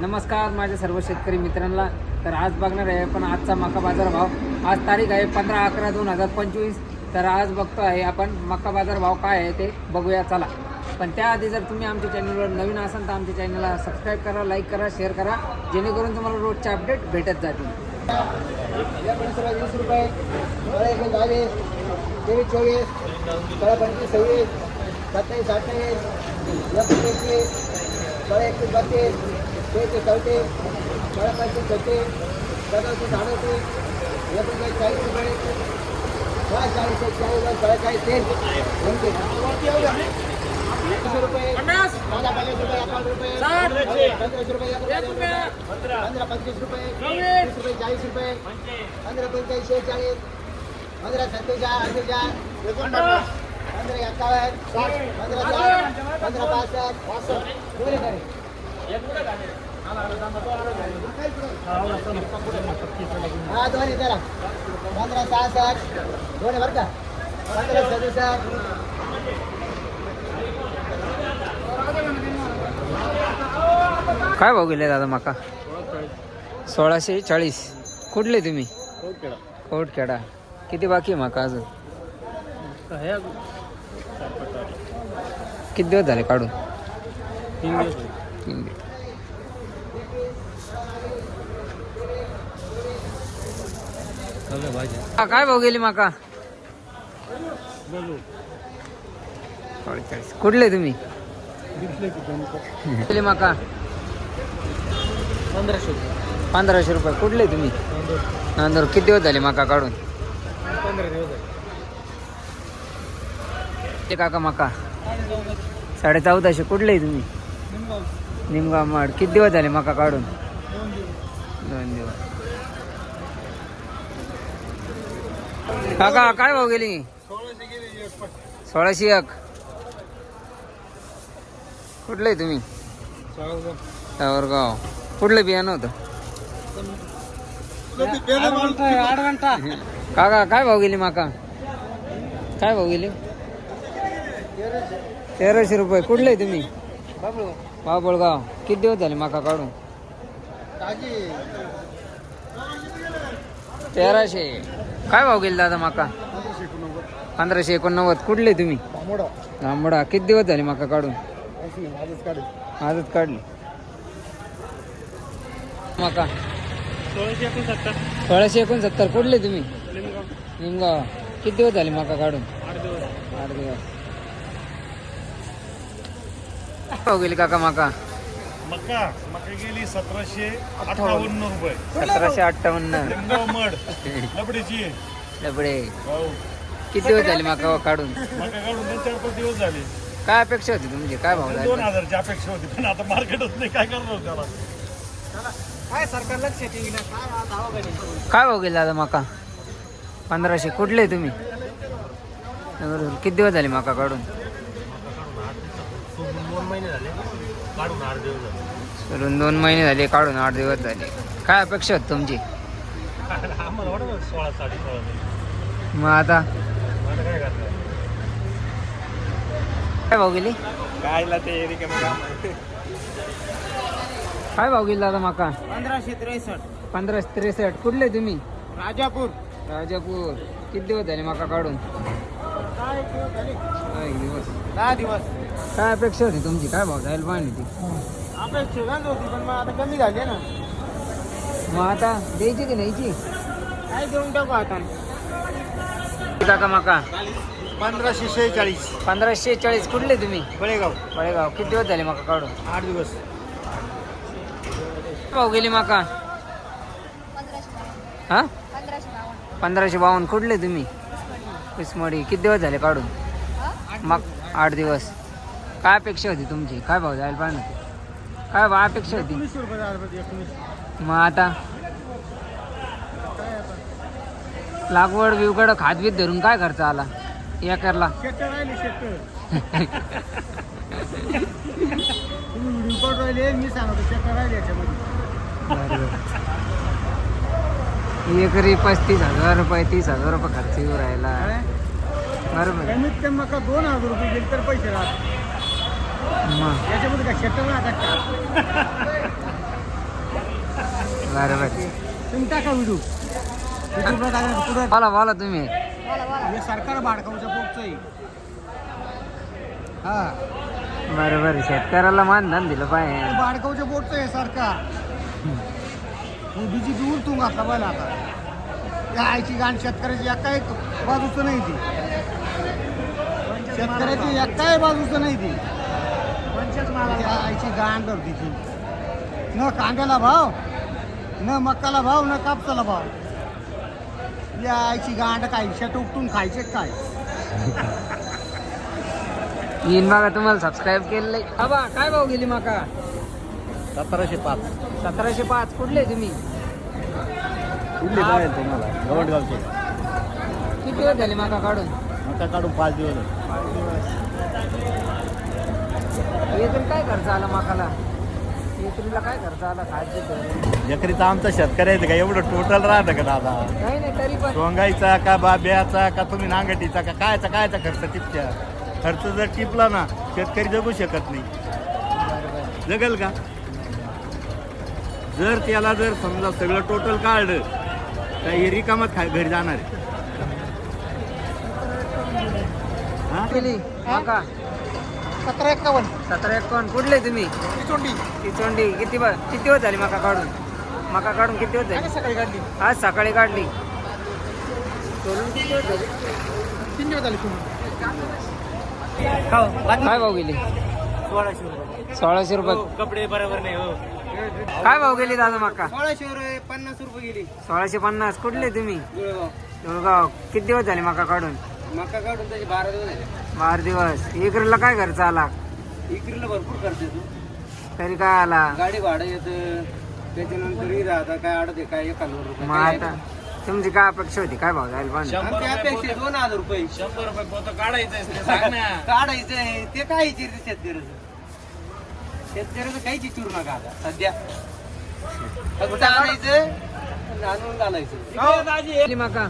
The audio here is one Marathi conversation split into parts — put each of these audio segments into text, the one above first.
नमस्कार माझ्या सर्व शेतकरी मित्रांना. तर आज बघणार आहे आपण आजचा मका बाजार भाव. आज तारीख आहे पंधरा अकरा दोन हजार पंचवीस. तर आज बघतो आहे आपण मका बाजार भाव काय आहे ते बघूया चला. पण त्याआधी जर तुम्ही आमच्या चॅनलवर नवीन असाल तर आमच्या चॅनलला सबस्क्राईब करा लाईक करा शेअर करा. जेणेकरून तुम्हाला रोजचे अपडेट भेटत जातील. वीस रुपये तेवीस चोवीस सोळा पंचवीस सव्वीस सत्तावीस अठ्ठावीस एकवीस बत्तीस तेहतीस चौतीस सोळा पंचवीस छत्तीस सदतीस अडतीस एकोणचाळीस चाळीस रुपये सोळा चाळीस एक चाळीस सोळा चाळीस तेल एकशे रुपये पंधरा पन्नास रुपये अकावन्न रुपये पंधराशे रुपये एक पंधरा पंचवीस रुपये वीस रुपये चाळीस रुपये पंधरा पंचाळीस शेहेचाळीस पंधरा सत्तेचाळीस अठ्ठेचाळीस पंधरा. एकावन्न पंधरा साठ पंधरा. पासष्ट. दोन्ही हा पंधरा सहासष्ट दोन्ही बरं का पंधरा सदुसष्ट काय भाव गेले दादा मका? सोळाशे चाळीस. कुठले तुम्ही? कोटखेडा. किती बाकी आहे मका अजून? किती दिवस झाले काढून? तीन दिवस. काय भाव गेली माका? कुठले तुम्ही? गेली माका. पंधराशे पंधराशे रुपये. कुठले तुम्ही? नांदूर किती दिवस झाले माका काढून? पंधरा दिवस ते काका माका. साडे चौदाशे कुठले तुम्ही? निमगाव माड. किती दिवस झाले मका काढून? दोन दिवस. काका काय भाव गेली? सोळाशे एक. कुठले तुम्ही? सावरगाव. कुठलं बियाणं होतं? काका काय भाव गेली माका? काय भाव गेली? तेराशे रुपये. कुठले तुम्ही? बाबळगाव किती दिवस झाले माका काढून? तेराशे. काय भाव गेले दादा माका? पंधराशे एकोणनव्वद. कुठले तुम्ही? लांबडा. किती दिवस झाले माका काढून? आजच काढली. माका? सोळाशे एकोणसत्तर. सोळाशे एकोणसत्तर. कुठले तुम्ही? निमगाव किती दिवस झाले माका काढून? आठ दिवस. आठ दिवस. भाव गेली काका माका. मका मका गेली सतराशे अठ्ठावन्न. रुपये. सतराशे अठ्ठावन्न. लिंगाव मड लबडे. हो. किती दिवस झाले माका काढून? मका काढून दोन चार पाच दिवस झाले. काय अपेक्षा होती तुमची? काय भाव दोन हजारची अपेक्षा होती पण आता मार्केटच नाही. काय करणार त्याला? काय सरकार लक्ष काय भाव गेला दादा माका? पंधराशे. कुठले तुम्ही? बरोबर किती दिवस झाले माका काढून? दोन महिने झाले. काढून आठ दिवस झाले. सोडून दोन महिने झाले काढून आठ दिवस झाले. काय अपेक्षा होती तुमची? आम्हाला वाटत सोळा साडे सोळा मग आता? आता काय करणार? काय भाव गेली? कायला ते रिकामी काम काय भाव गेली दादा माका? पंधराशे त्रेसष्ट. पंधराशे त्रेसष्ट. कुठले तुम्ही? राजापूर. राजापूर. किती दिवस झाले माका काढून? काय दिवस झाले? एक दिवस. दहा दिवस. काय अपेक्षा होती तुमची? काय भाव जायला पाहिजे ती अपेक्षा होती पण मग आता कमी झाली ना. मग आता द्यायची की न्यायची? काय देऊन टाकू आता. काका माका. पंधराशे शेहेचाळीस. पंधराशे चाळीस कुठले तुम्ही? बळेगाव. बळेगाव. किती दिवस झाले माका काढून? आठ दिवस. भाव गेली माका? हा? पंधराशे बावन्न. कुठले तुम्ही? उस्मडी किती दिवस झाले काढून? मग आठ दिवस. काय अपेक्षा होती तुमची? काय भाव जायला पाहिजे? होती काय भाव अपेक्षा होती? रुपये पाहिजे मग आता? लागवड बिवगड खातबीत धरून काय खर्च आला? राहिले तुम्ही व्हिडिओ काढून राहिले मी सांगतो शेट्टर राहिले याच्यामध्ये. एकरी पस्तीस हजार रुपये तीस हजार रुपये खर्च येऊ राहिला. काय? बरोबर. कमीत कमी मका दोन हजार रुपये गेले तर पैसे राहतात. याच्यामध्ये काय का बरोबर. तुम्ही टाका व्हिडिओ. युट्यूबला टाका पुढं बोला बोला तुम्ही. हे सरकार भाडकावच्या पोटचं आहे. हा. बरोबर शेतकऱ्याला मानधन दिलं पाहिजे. भाडकावच्या पोटचं आहे सरकार. मग बीजी दूर तू घातला पाहिजे आता. त्या आईची गाण शेतकऱ्याची एका एक बाजूचं नाही ती. शेतकऱ्याची एकाही बाजूचं नाही ती. आईची गाण धरती ती. न कांद्याला भाव न मक्काला भाव न कापसाला भाव. या आईची गांड काय शेट उपटून खायचे काय? येईन बघा तुम्हाला सबस्क्राईब केलेलं आहे. बाबा काय भाव गेली माका? सतराशे पाच. सतराशे पाच. कुठले तुम्ही? कुठले पाहिजे तुम्हाला? गवटगावचे किती दिवस झाले माका काढून? आता काढून पाच दिवस येतून काय खर्च आला माकाला? येतूनला काय खर्च आला? खायचं एकरीचा आमचा शेतकरी आहे का एवढं टोटल राहतं का दादा? नाही नाही तरी पण. सोंगाईचा का बाब्याचा का तुम्ही नांगटीचा का कायचा कायचा खर्च टिपच्या खर्च जर टिपला ना शेतकरी जगू शकत नाही. जगल का? जर त्याला जर समजा सगळं टोटल काढलं तर हे रिकामत खा घरी जाणार आहे. हा? केली माका. सतरा एक्कावन्न सतरा एकावन्न. कुठले तुम्ही? किती ब- किती दिवस झाले माका काढून? माका काढून किती दिवस झाले? सकाळी काढली. आज सकाळी काढली. सोलून किती झाले? तीन दिवस झाले काय भाव गेली? सोळाशे रुपये. सोळाशे रुपये. कपडे बरोबर नाही हो. काय भाव गेली दादा माका? सोळाशे रुपये पन्नास रुपये गेली. सोळाशे पन्नास. कुठले तुम्ही? गुळगाव किती दिवस झाले माका काढून? मका काढून त्याचे बारा दिवस झाले. बारा दिवस. इकडला काय खर्च आला? इकडलं भरपूर खर्च येतो. तरी काय आला? गाडी भाडं येतं. त्याच्यानंतर ही राहता. काय अडत आहे काय एक हजार रुपये. मग आता तुमची काय अपेक्षा होती? काय भाव जाईल पण? आमची अपेक्षा आहे दोन हजार रुपये. शंभर रुपये पोतं काढायचं काढायचं आहे. ते काय चिरते शेतकऱ्याचं? शेतकऱ्याचं काहीच चिरू नका आता सध्या. फक्त आणायचं आणि आणून घालायचं. माका.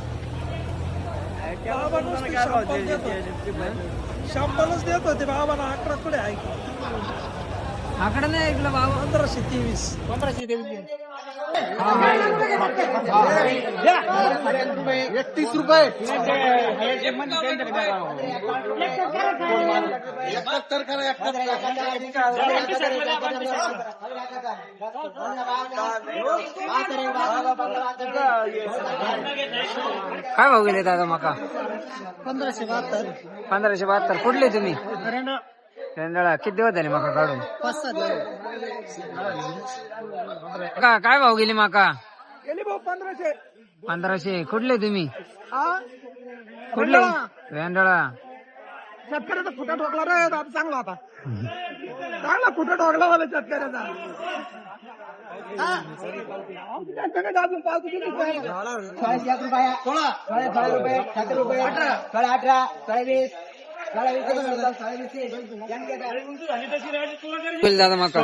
शंभरच देत होते बाबाला अकरा कुठे आहे आकडा नाही ऐकलं भाव पंधराशे तेवीस एकतीस रुपये. काय भाव गेले दादा माका? पंधराशे बहात्तर. पंधराशे बहात्तर. कुठले तुम्ही? रेंदाळा किती दिवस झाले माका काढून पाच का काय भाव गेली माका गेली भाऊ पंधराशे पंधराशे कुठले तुम्ही हा कुठले रेंदाळा शेतकऱ्याचा फुटा ठोकला रे आता चांगला आता चांगला फुटा ठोकला मला शेतकऱ्याचा हा? शेतकऱ्याचा अजून पाच रुपये सोळा सोळा रुपये सात रुपये अठरा सोळा वीस सोळा वीस दादा माका.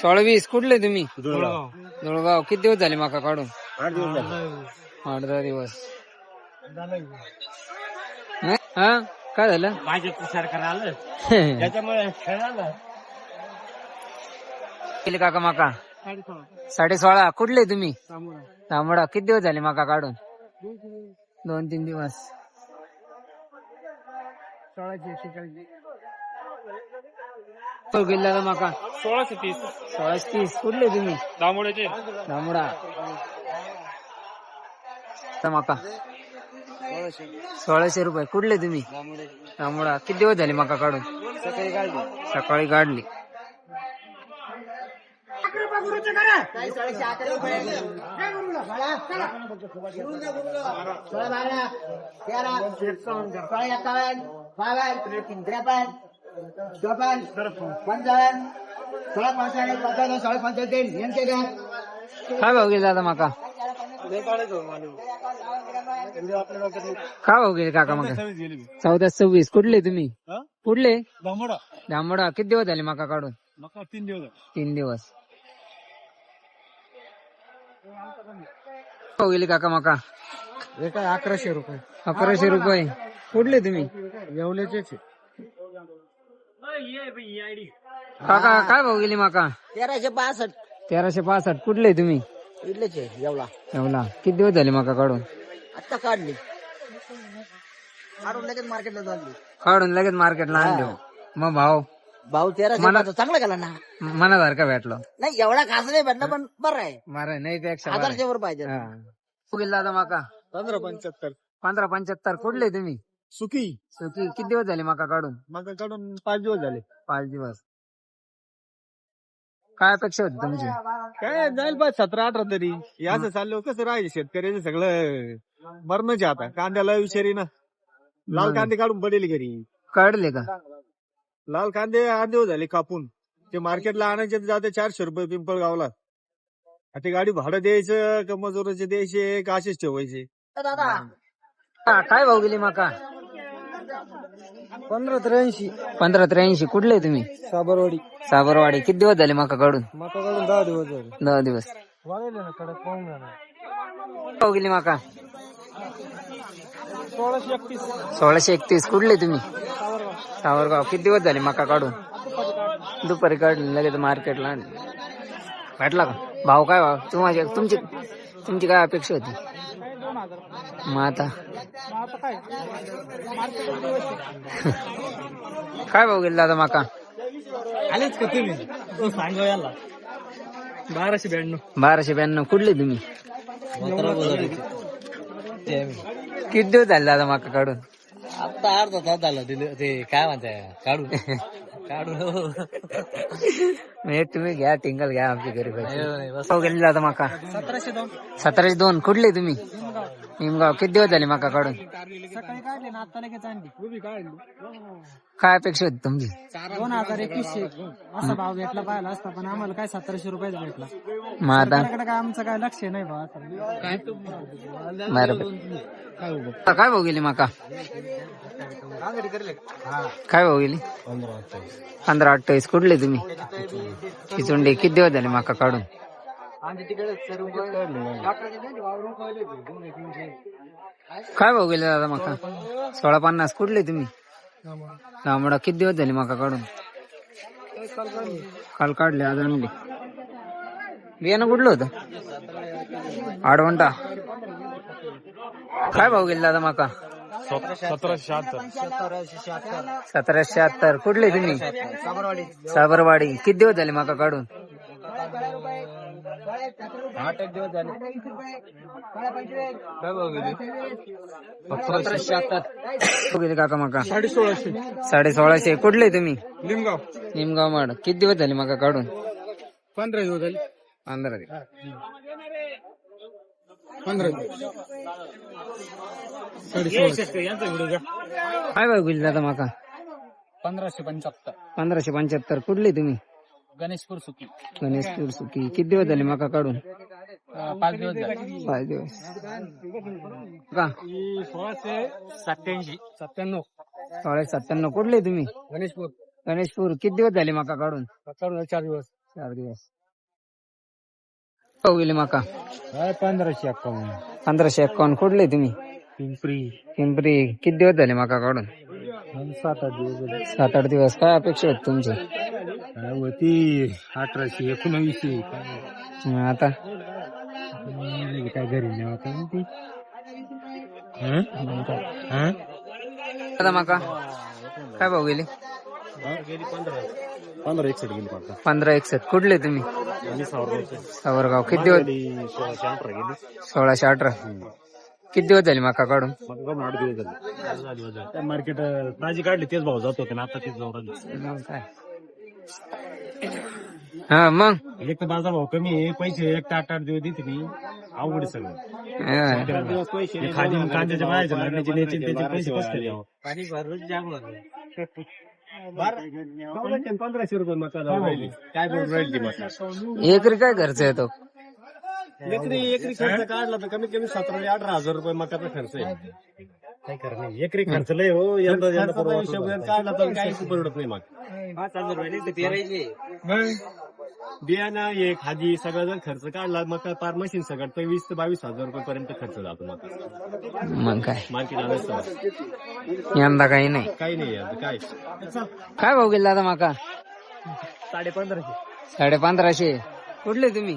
सोळा वीस कुठले तुम्ही? धुळगाव किती दिवस झाले माका काढून? आठ दहा दिवस. हं? काय झालं? भाजप सरकार आलं. त्याच्यामुळे केले काका माका? साडे सोळा कुठले तुम्ही? तांबडा. किती दिवस झाले माका काढून? दोन तीन दिवस. तो गेला दादा माका? सोळाशे तीस. सोळाशे तीस. कुठले तुम्ही? दामोड्याचे तांबडा आता माका. सोळाशे रुपये. कुठले तुम्ही? तांबडा किती दिवस झाले माका काढून? सकाळी काढली. सकाळी काढली. सोळाशे अकरा रुपये सोळा सोळा बारा. तेरा. सोळा एकावन्न. त्रेपन्न चोपन्न पंचावन्न सोळा पंचावन्न पंचावन्न सोळा पंचावन्न यांचे द्या काय भाव गेले दादा माका? काय भाव गेले काका मग चौदा सव्वीस कुठले तुम्ही? कुठले? दामोडा दामोडा किती दिवस झाले माका काढून? मका तीन दिवस तीन दिवस. भाव गेले काका माका? हे काय अकराशे रुपये. अकराशे रुपये. कुठले तुम्ही? येवल्याचेच काका काय भाव गेली माका? तेराशे पासष्ट. तेराशे पासष्ट. कुठले तुम्ही? आहे एवढा किती दिवस झाले मका काढून? आत्ता काढली. काढून लगेच मार्केटला चालली काढून लगेच मार्केटला आणले हो. मग भाव? भाऊ तेराशे मला- चांगला गेला ना. मनासारखा भेटलो. नाही एवढा खास नाही भेटला पण बरं आहे. बरं नाही पेक्षा बरं आहे. हजारशे वर पाहिजे. हा. दादा मका? पंधरा पंच्याहत्तर. पंधरा पंच्याहत्तर. कुठले तुम्ही? सुकी सुकी किती दिवस झाले मका काढून? मग काढून पाच दिवस झाले. पाच दिवस. काय अपेक्षा होती तुमची? काय जाईल पाच सतरा अठरा तरी. हे असं चाललं कसं राहायचं शेतकऱ्याचं सगळं? मरणच आता. कांद्याला विषारी ना. लाल. कांदे काढून पडेल घरी. काढले का? लाल कांदे आठ दिवस झाले कापून. ते मार्केटला आणायचे जाते चारशे रुपये पिंपळ गावला ते गाडी भाडं द्यायचं का मजुराचे द्यायचे का असेच ठेवायचे? काय भाव गेली मका? पंधरा त्र्याऐंशी. पंधरा त्र्याऐंशी. कुठले तुम्ही? साबरवाडी. साबरवाडी. किती दिवस झाले मका काढून मका काढून दहा दिवस झाले. दहा दिवस. वाढले ना कडक पाहून झाला भाव गेली मका? सोळाशे एकतीस. सोळाशे एकतीस. कुठले तुम्ही? सावरगाव. किती दिवस झाले मका काढून दुपारी काढले लगेच मार्केटला भेटला का? भाव काय भाव? तुम्हाला तुमची तुमची काय अपेक्षा होती? मग आता काय भाव गेले दादा मका आलेच का तुम्ही तो सांगा याला बाराशे ब्याण्णव बाराशे ब्याण्णव कुठले तुम्ही किती दिवस झाले दादा मका काढून आता अर्धा तास झाला दिलं ते काय म्हणताय काढून काढून म्हणजे तुम्ही घ्या टिंगल घ्या आमच्या घरी भाऊ गेले दादा मका सतराशे दोन सतराशे दोन कुठले तुम्ही निमगाव किती दिवस झाले मका काढून? सकाळी काढले ना आता लगेच आणली. उभी काढली? काय अपेक्षा होती तुमची? दोन हजार एकवीसशे असा भाव भेटला पाहिला असता पण आम्हाला काय सतराशे रुपयाच भेटला. मग आता सरकारकडे काय आमचं काय लक्ष नाही भाव बरोबर काय? भाऊ? गेली मका? काय भाऊ गेली? पंधरा अठ्ठावीस. कुठले तुम्ही? चिचुंडी किती दिवस झाले मका काढून? काय भाऊ गेले दादा मका? सोळा पन्नास. कुठले तुम्ही? लांबडा. किती दिवस झाले मका काढून? काल काढले आज आणले. बियाणं कुठलं होतं? आडवंटा. काय भाऊ गेले दादा मका? सतराशे शहात्तर. सतराशे शहात्तर. कुठले तुम्ही? साबरवाडी. किती दिवस झाले मका काढून? आठ एक दिवस झाले. काय भाव सतराशे शहात्तर गेले काका मका. साडे सोळाशे साडे सोळाशे कुठले तुम्ही? लिमगाव निमगाव माड. किती दिवस झाले मका काढून? पंधरा दिवस झाले. पंधरा दिवस. पंधरा दिवस. साडे काय भाऊ गेले दादा मका? पंधराशे पंच्याहत्तर. पंधराशे पंच्याहत्तर. कुठले तुम्ही? गणेशपूर सुकी गणेशपूर सुकी किती दिवस झाले मका काढून? पाच दिवस झाले. पाच दिवस. का? सोळाशे सत्याऐंशी. सत्त्याण्णव. सोळाशे सत्त्याण्णव. कुठले तुम्ही? गणेशपूर. गणेशपूर. किती दिवस झाले मका काढून? काढून चार दिवस. चार दिवस. गेले मका. पंधराशे अक्कावन्न पंधराशे एक्कावन्न कुठले तुम्ही? पिंपरी. पिंपरी. किती दिवस झाले मका काढून? सात आठ दिवस. सात आठ दिवस काय अपेक्षा होती तुमची होती अठराशे एकोणवीसशे मग आता? काय घरी नाही आता आता मका काय भाऊ गेले? पंधरा एकसठ गेली पंधरा एकसष्ट कुठले तुम्ही? सावरगाव. किती दिवस? सोळाशे अठरा गेली. सोळाशे अठरा. किती दिवस झाले मका काढून? आठ दिवस झाले मार्केट ताजी काढली तेच भाव जात होते ना आता तेच मग काय हा मग? एक तर बाजार भाव कमी आहे पैसे एक तर आठ आठ दिवस देते मी. अवघड आहे सगळं. हा. हे खाली कांद्याच्या लागण्याचे त्याचे पैसे कसं काय द्यावं? पंधराशे रुपये मका काय बोलून राहील मका? एकरी काय खर्च येतो? एकरी एकरी खर्च काढला तर कमीत कमी सतरा अठरा हजार रुपये मकाचा खर्च आहे. काय करणार एकरी खर्च लय हो यंदा यंदा हिशोब काढला तर काहीच परवडत नाही मग. पाच हजार रुपये पेरायचे. बियाणं हे खादी सगळा जर खर्च काढला मग पार मशीन सगळं तर वीस ते बावीस हजार रुपये पर्यंत खर्च जातो मका. मग काय? मार्केट आलं यंदा काही नाही. काही नाही आता काय? काय भाऊ गेला दादा मका? साडे पंधराशे साडे पंधराशे कुठले तुम्ही?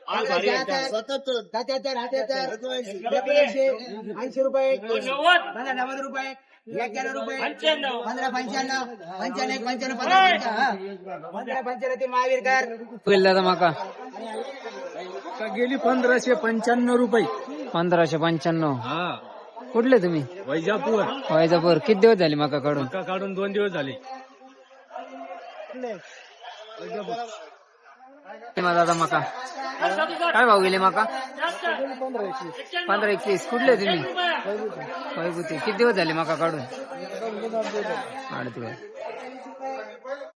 सत्याहत्तर अठ्याहत्तर ऐंशी. रुपये पंधरा नव्वद रुपये. एक्क्याण्णव रुपये. पंधरा पंच्याण्णव. पंच्याण्णव एक पंच्याण्णव पंधरा पंच्याण्णव पंधरा पंच्याण्णव ते महावीरकर. मका. गेली पंधराशे पंच्याण्णव रुपये. पंधराशे पंच्याण्णव. हा. कुठले तुम्ही? वैजापूर. वैजापूर. किती दिवस झाले मका काढून? काढून दोन दिवस झाले. दादा मका. काय भाव गेले मका? पंधरा एकवीस कुठले तुम्ही? वैभूती किती दिवस झाले मका काढून? आठ